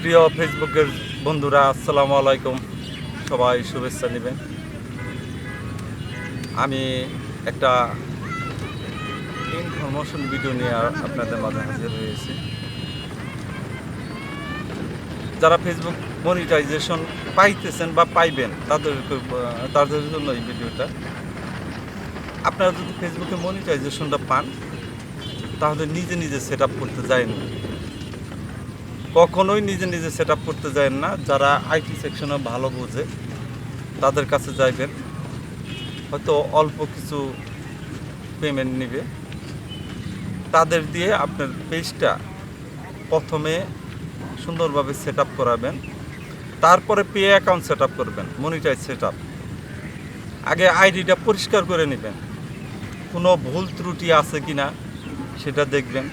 প্রিয় ফেসবুকের বন্ধুরা, আসসালামু আলাইকুম। সবাই শুভেচ্ছা নেবেন। আমি একটা ইনফরমেশন ভিডিও নিয়ে আপনাদের মাঝে হাজির হয়েছি। যারা ফেসবুক মনিটাইজেশন পাইতেছেন বা পাইবেন তাদের তাদের জন্য এই ভিডিওটা আপনারা যদি ফেসবুকে মনিটাইজেশনটা পান, তাহলে নিজে নিজে সেট করতে যায় না কখনোই নিজে নিজে সেট করতে যায় না। যারা আইটি সেকশনে ভালো বোঝে, তাদের কাছে যাইবেন। হয়তো অল্প কিছু পেমেন্ট নেবে। তাদের দিয়ে আপনার পেজটা প্রথমে সুন্দরভাবে সেট আপ করাবেন। তারপরে পে অ্যাকাউন্ট সেট করবেন মনিটাইজ সেট আগে আইডিটা পরিষ্কার করে নেবেন। কোনো ভুল ত্রুটি আছে কি না সেটা দেখবেন।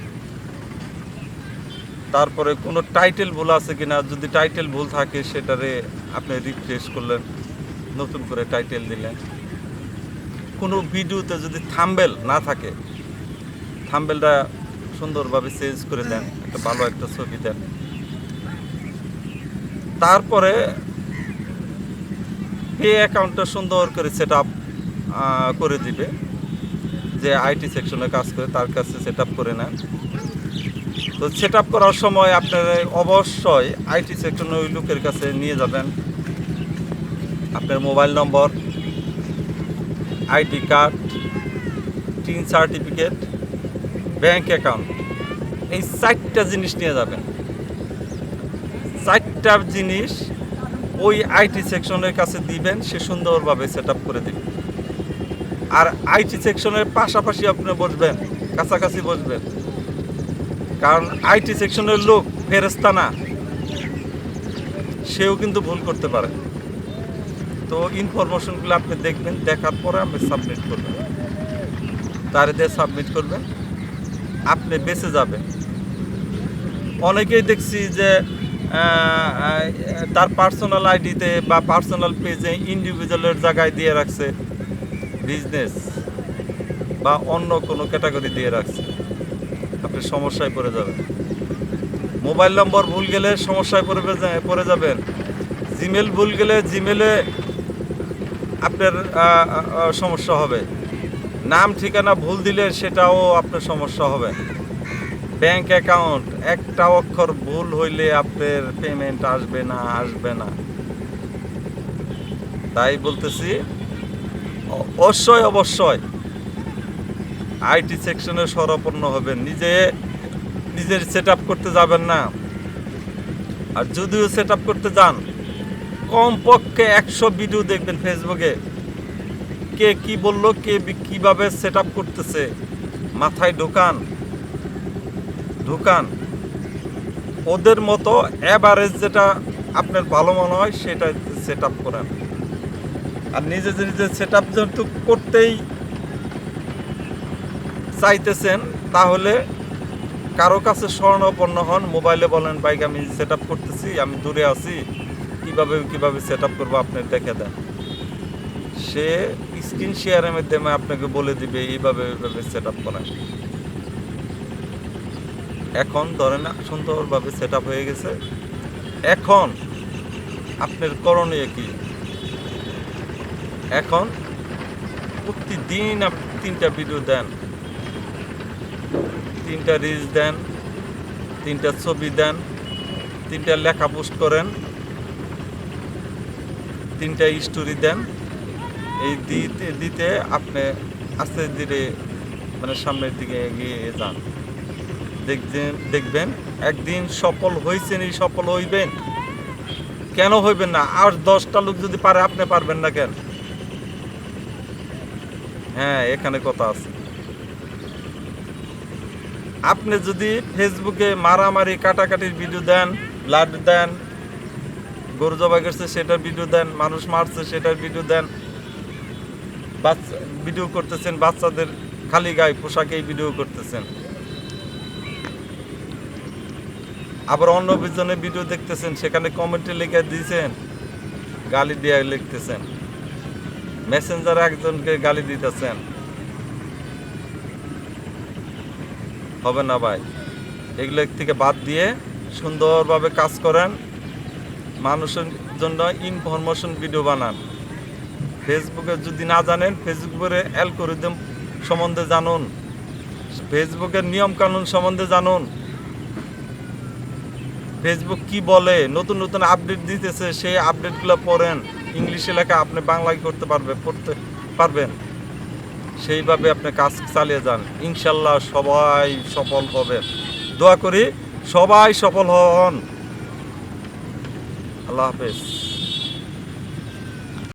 তারপরে কোনো টাইটেল ভুল আছে কিনা, যদি টাইটেল ভুল থাকে সেটারে আপনি রিফ্রেশ করলেন, নতুন করে টাইটেল দিলেন। কোনো ভিডিওতে যদি থাম্বেল না থাকে থাম্বেলটা সুন্দরভাবে চেঞ্জ করে দেন, একটা ভালো একটা ছবি দেন। তারপরে পে অ্যাকাউন্টটা সুন্দর করে সেট আপ করে দিবে, যে আইটি সেকশনে কাজ করে, তার কাছে সেট আপ করে নেন। তো সেট আপ করার সময় আপনারা অবশ্যই আইটি সেকশনের ওই লোকের কাছে নিয়ে যাবেন। আপনার mobile number ID card TIN certificate bank account এই চারটা জিনিস নিয়ে যাবেন। চারটা জিনিস ওই আইটি সেকশনের কাছে দিবেন, সে সুন্দরভাবে সেট করে দিবে। আর আইটি সেকশনের পাশাপাশি আপনি বসবেন, কাছাকাছি বসবেন। কারণ আইটি সেকশনের লোক ফেরেস্তা না। সেও কিন্তু ভুল করতে পারে। তো ইনফরমেশনগুলো আপনি দেখবেন, দেখার পরে আপনি সাবমিট করবেন। তার দিয়ে সাবমিট করবেন। আপনি বেঁচে যাবেন। অনেকেই দেখছি যে তার পার্সোনাল আইডিতে বা পার্সোনাল পেজে ইন্ডিভিজুয়ালের জায়গায় দিয়ে রাখছে বিজনেস বা অন্য কোনো ক্যাটাগরি দিয়ে রাখছে। সমস্যায় পড়ে যাবেন। মোবাইল নম্বর ভুল গেলে সমস্যায় পড়ে পড়ে যাবেন। জিমেল ভুল গেলে জিমেলে আপনার সমস্যা হবে। নাম, ঠিকানা ভুল দিলে সেটাও আপনার সমস্যা হবে। ব্যাংক অ্যাকাউন্ট, একটা অক্ষর ভুল হইলে আপনার পেমেন্ট আসবে না আসবে না। তাই বলতেছি অবশ্যই অবশ্যই। আইটি সেকশনে সরপন্ন হবেন, নিজে, নিজের সেট করতে যাবেন না। আর যদিও সেট করতে যান, কমপক্ষে একশো ভিডিও দেখবেন ফেসবুকে কে কি বলল, কে কীভাবে সেট করতেছে, মাথায় ঢোকান ঢোকান। ওদের মতো অ্যাভারেজ যেটা আপনার ভালো মনে হয় সেটা সেট আপ করেন। আর নিজে নিজে সেট আপ করতেই চাইতেছেন, তাহলে কারও কাছে স্বর্ণপন্ন হন, মোবাইলে বলেন বাইক আমি সেট করতেছি, আমি দূরে আছি, কীভাবে কীভাবে সেট আপ করব আপনি দেখে দেন। সে স্ক্রিন শেয়ারের মাধ্যমে আপনাকে বলে দিবে, এইভাবে এইভাবে সেট আপ করেন। এখন ধরেন, সুন্দরভাবে সেট আপ হয়ে গেছে। এখন আপনার করণীয় কি? এখন প্রতিদিন আপনি তিনটা ভিডিও দেন। তিনটা রিলস দেন, তিনটা ছবি দেন, তিনটা লেখা পোস্ট করেন, তিনটা স্টোরি দেন। এই দিতে দিতে আপনি আস্তে ধীরে মানে সামনের দিকে এগিয়ে যান। দেখবেন দেখবেন একদিন সফল হয়েছেন এই সফল হইবেন। কেন হইবেন না? আর দশটা লোক যদি পারে, আপনি পারবেন না কেন? হ্যাঁ এখানে কথা আছে। আপনি যদি ফেসবুকে মারামারি, কাটাকাটির ভিডিও দেন ব্লাড দেন, গরু জবাই করছে সেটার ভিডিও দেন, মানুষ মারছে সেটার ভিডিও দেন, বাচ্চা ভিডিও করতেছেন, বাচ্চাদের খালি গায়ে পোশাকেই ভিডিও করতেছেন। আবার অন্য বিজনের ভিডিও দেখতেছেন, সেখানে কমেন্টে লিখে দিয়েছেন, গালি দিয়ে লিখতেছেন। মেসেঞ্জারে একজনকে গালি দিতেছেন। হবে না ভাই। এগুলো থেকে বাদ দিয়ে সুন্দরভাবে কাজ করেন, মানুষের জন্য ইনফরমেশন ভিডিও বানান। ফেসবুকে যদি না জানেন ফেসবুকের অ্যালগোরিদম সম্বন্ধে জানুন। ফেসবুকের নিয়ম কানুন সম্বন্ধে জানুন। ফেসবুক কি বলে, নতুন নতুন আপডেট দিতেছে, সেই আপডেটগুলো পড়েন। ইংলিশে লেখা আপনি বাংলায় করতে পারবে, পড়তে পারবেন। সেইভাবে আপনি কাজ চালিয়ে যান। ইনশাল্লাহ সবাই সফল হবে। দোয়া করি সবাই সফল হন। আল্লাহ হাফেজ।